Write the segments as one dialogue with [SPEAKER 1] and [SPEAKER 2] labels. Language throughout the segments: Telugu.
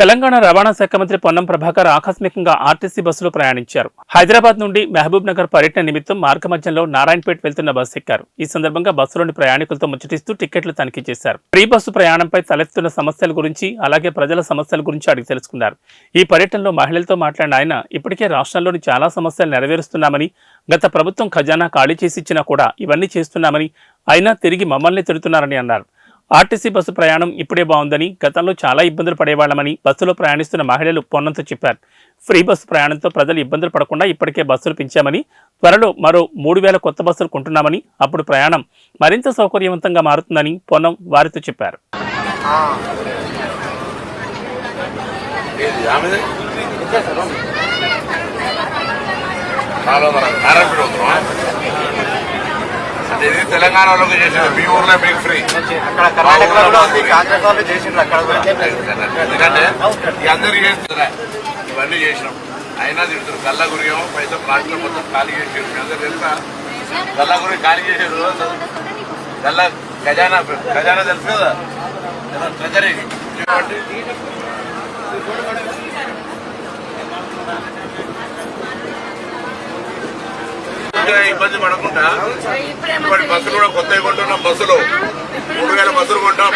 [SPEAKER 1] తెలంగాణ రవాణా శాఖ మంత్రి పొన్నం ప్రభాకర్ ఆకస్మికంగా ఆర్టీసీ బస్సులో ప్రయాణించారు. హైదరాబాద్ నుండి మహబూబ్ నగర్ పర్యటన నిమిత్తం మార్గ మధ్యంలో నారాయణపేట్ వెళ్తున్న బస్సు ఎక్కారు. ఈ సందర్భంగా బస్సులోని ప్రయాణికులతో ముచ్చటిస్తూ టికెట్లు తనిఖీ చేశారు. ఫ్రీ బస్సు ప్రయాణంపై తలెత్తున్న సమస్యల గురించి అలాగే ప్రజల సమస్యల గురించి అడిగి తెలుసుకున్నారు. ఈ పర్యటనలో మహిళలతో మాట్లాడిన ఆయన ఇప్పటికే రాష్ట్రంలోని చాలా సమస్యలు నెరవేరుస్తున్నామని గత ప్రభుత్వం ఖజానా ఖాళీ చేసి ఇచ్చినా కూడా ఇవన్నీ చేస్తున్నామని అయినా తిరిగి మమ్మల్ని తిడుతున్నారని అన్నారు. ఆర్టీసీ బస్సు ప్రయాణం ఇప్పుడే బాగుందని గతంలో చాలా ఇబ్బందులు పడేవాళ్ళమని బస్సులో ప్రయాణిస్తున్న మహిళలు పొన్నంతో చెప్పారు. ఫ్రీ బస్సు ప్రయాణంతో ప్రజలు ఇబ్బందులు పడకుండా ఇప్పటికే బస్సులు పెంచామని త్వరలో మరో మూడు వేల కొత్త బస్సులు కొంటున్నామని అప్పుడు ప్రయాణం మరింత సౌకర్యవంతంగా మారుతుందని పొన్నం వారితో చెప్పారు.
[SPEAKER 2] ఏది ఆమెది నాలుగు వందల నారాయణపేట వస్తున్నావా అంటే ఇది తెలంగాణ వాళ్ళకి చేసింది మీ ఊర్లో మీకు ఫ్రీ.
[SPEAKER 3] కాంగ్రెస్ వాళ్ళు చేసిండ్రు అక్కడ కూడా.
[SPEAKER 2] ఎందుకంటే అందరు చేస్తున్నా ఇవన్నీ చేసినాం. అయినా తిడుతున్నారు గల్లా గురియం పైసా ప్లాస్టిక్ మొత్తం ఖాళీ చేసారు మీ అందరు తెలుసా? గల్లా గురి ఖాళీ చేసారు గల్లా ఖజానా ఖజానా తెలుసు కదా? ట్రెజరీ ఇంకా ఇబ్బంది పడకుండా ఇప్పటి బస్సులు కూడా కొత్తవి కొంటున్నాం బస్సులు. మూడు వేల బస్సులు కొంటాం.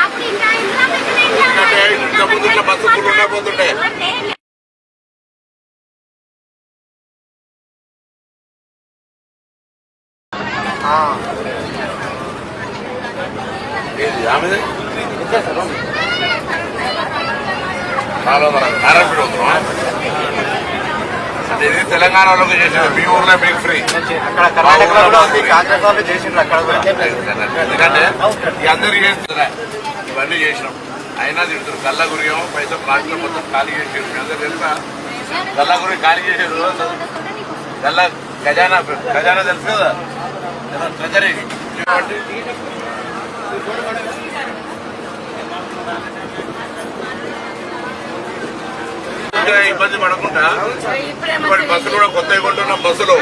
[SPEAKER 2] ఎందుకంటే ఇంత ముందు ఇట్లా బస్సు ఫుల్ ఉండకపోతుండే. ఆమెది నాలుగు వందల అంటే ఇది తెలంగాణ వాళ్ళకి చేసింది మీ ఊర్లో మీకు ఫ్రీ.
[SPEAKER 3] అక్కడ కర్ణాటకలో ఉంది కాంగ్రెస్ చేసిండ్రు అక్కడ కూడా.
[SPEAKER 2] ఎందుకంటే అందరు చేస్తున్నా ఇవన్నీ చేసినాం. అయినా తిడుతున్నారు గల్లా గురియం పైసా ప్లాస్టిక్ మొత్తం ఖాళీ చేసారు మీ అందరు తెలుసా? గల్లా గురి ఖాళీ చేసారు గల్లా ఖజానా ఖజానా తెలుసు కదా? ట్రెజరీ ఇంకా ఇబ్బంది పడకుండా ఇప్పటి బస్సులు కూడా కొత్తవి కొంటున్నాం. బస్సులు